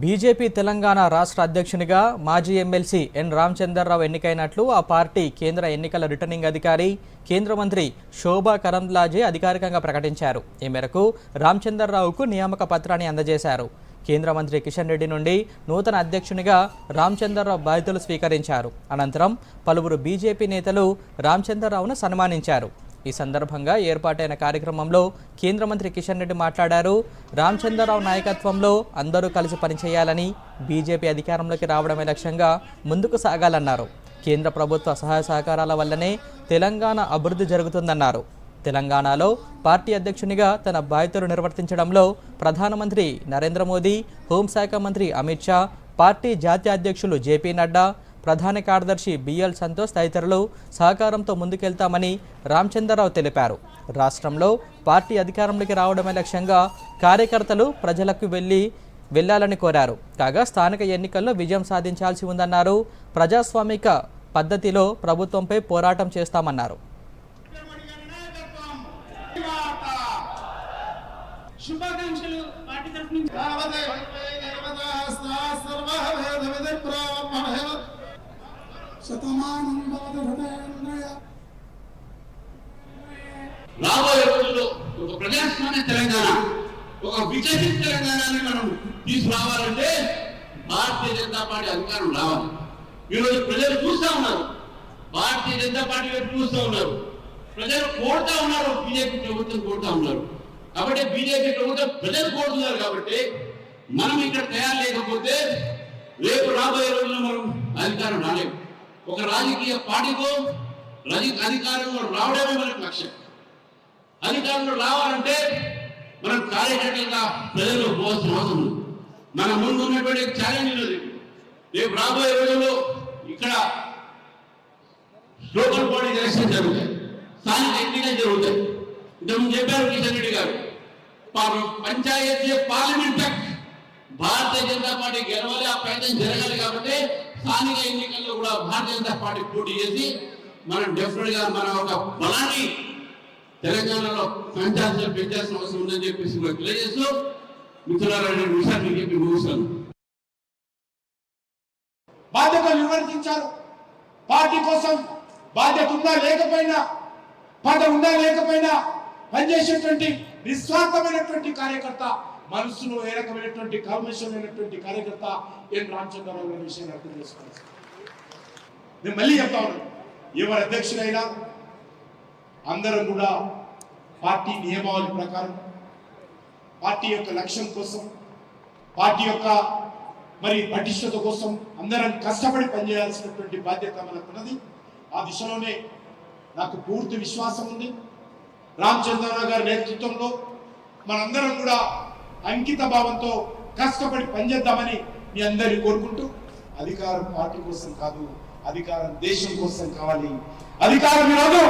BJP Telangana రాష్ట్ర అధ్యక్షునిగా మాజీ ఎమ్మెల్సీ ఎన్ రామచందర్రావు ఎన్నికైనట్లు ఆ పార్టీ కేంద్ర ఎన్నికల రిటర్నింగ్ అధికారి కేంద్ర మంత్రి శోభా కరంద్లాజే అధికారికంగా ప్రకటించారు. ఈ మేరకు రామచందర్రావుకు నియామక పత్రాన్ని అందజేశారు. కేంద్ర మంత్రి కిషన్ రెడ్డి నుండి నూతన అధ్యక్షునిగా రామచంద్రరావు బాధ్యతలు స్వీకరించారు. అనంతరం పలువురు బీజేపీ నేతలు రామచంద్రరావును సన్మానించారు. ఈ సందర్భంగా ఏర్పాటైన కార్యక్రమంలో కేంద్ర మంత్రి కిషన్ రెడ్డి మాట్లాడారు. రామచంద్రరావు నాయకత్వంలో అందరూ కలిసి పనిచేయాలని బీజేపీ అధికారంలోకి రావడమే లక్ష్యంగా ముందుకు సాగాలన్నారు. కేంద్ర ప్రభుత్వ సహాయ సహకారాల వల్లనే తెలంగాణ అభివృద్ధి జరుగుతుందన్నారు. తెలంగాణలో పార్టీ అధ్యక్షునిగా తన బాధ్యతలు నిర్వర్తించడంలో ప్రధానమంత్రి నరేంద్ర మోదీ హోంశాఖ మంత్రి అమిత్ షా పార్టీ జాతీయ అధ్యక్షులు జేపీ నడ్డా ప్రధాన కార్యదర్శి బిఎల్ సంతోష్ తదితరులు సహకారంతో ముందుకెళ్తామని రామచంద్రరావు తెలిపారు రాష్ట్రంలో పార్టీ అధికారంలోకి రావడమే లక్ష్యంగా కార్యకర్తలు ప్రజలకు వెళ్ళి వెళ్ళాలని కోరారు కాగా స్థానిక ఎన్నికల్లో విజయం సాధించాల్సి ఉందన్నారు ప్రజాస్వామిక పద్ధతిలో ప్రభుత్వంపై పోరాటం చేస్తామన్నారు శుభాకాంక్షలు పార్టీ తరఫు నుంచి శతమానం భవతి హృదయేంద్రియ రాబోయే రోజుల్లో ఒక ప్రజాస్వామ్య తెలంగాణ ఒక వికసిత తెలంగాణని మనం తీసుకురావాలంటే భారతీయ జనతా పార్టీ అధికారం రావాలి. ఈరోజు ప్రజలు చూస్తా ఉన్నారు. భారతీయ జనతా పార్టీ వైపు చూస్తూ ఉన్నారు. ప్రజలు కోరుతా ఉన్నారు బీజేపీ ప్రభుత్వం కోరుతా ఉన్నారు. కాబట్టి బీజేపీ ప్రభుత్వం ప్రజలు కోరుతున్నారు కాబట్టి మనం ఇక్కడ తయారు లేకపోతే రేపు రాబోయే రోజుల్లో మనం అధికారం రాలేము. ఒక రాజకీయ పార్టీతో అధికారంలో రావడమే మనకు లక్ష్యం. అధికారంలో రావాలంటే మనం కార్యకర్తలుగా ప్రజలు పోవాల్సిన అవసరం మన ముందు ఉన్నటువంటి ఛాలెంజ్ ఉన్నది. రేపు రాబోయే రోజుల్లో ఇక్కడ లోకల్ బాడీ ఎలక్షన్ జరుగుతాయి. స్థానిక ఎన్నికలు జరుగుతాయి. ఇంతకుముందు చెప్పారు కిషన్ రెడ్డి గారు. పంచాయతీ పార్లమెంట్ భారతీయ జనతా పార్టీ గెలవాలి ఆ ప్రయత్నం జరగాలి కాబట్టి స్థానిక ఎన్నికల్లో కూడా భారతీయ జనతా పార్టీ పోటీ చేసి మనం డెఫినెట్గా మన ఒక బలాన్ని తెలంగాణలో పెంచాల్సిన పెంచాల్సిన అవసరం ఉందని చెప్పేసి కూడా తెలియజేస్తూ మిత్రులారాయణ విషయాన్ని చెప్పి ముగిస్తాను బాధ్యతలు నిర్వర్తించారు. పార్టీ కోసం బాధ్యత ఉందా లేకపోయినా పద ఉందా లేకపోయినా పనిచేసేటువంటి నిస్వార్థమైనటువంటి కార్యకర్త మనసులో ఏ రకమైనటువంటి కల్మషమైనటువంటి కార్యకర్త ఏం రామచంద్రరావు గారి విషయాన్ని అర్థం చేసుకోవాలి. నేను మళ్ళీ చెప్తా ఉన్నాను. ఎవరు అధ్యక్షులైనా అందరం కూడా పార్టీ నియమావళి ప్రకారం పార్టీ యొక్క లక్ష్యం కోసం పార్టీ యొక్క మరి పటిష్టత కోసం అందరం కష్టపడి పనిచేయాల్సినటువంటి బాధ్యత మనకున్నది ఆ దిశలోనే నాకు పూర్తి విశ్వాసం ఉంది. రామచంద్రరావు గారి నేతృత్వంలో మనందరం కూడా అంకిత భావంతో కష్టపడి పనిచేద్దామని మీ అందరినీ కోరుకుంటూ అధికారం పార్టీ కోసం కాదు అధికారం దేశం కోసం కావాలి. అధికారం ఈరోజు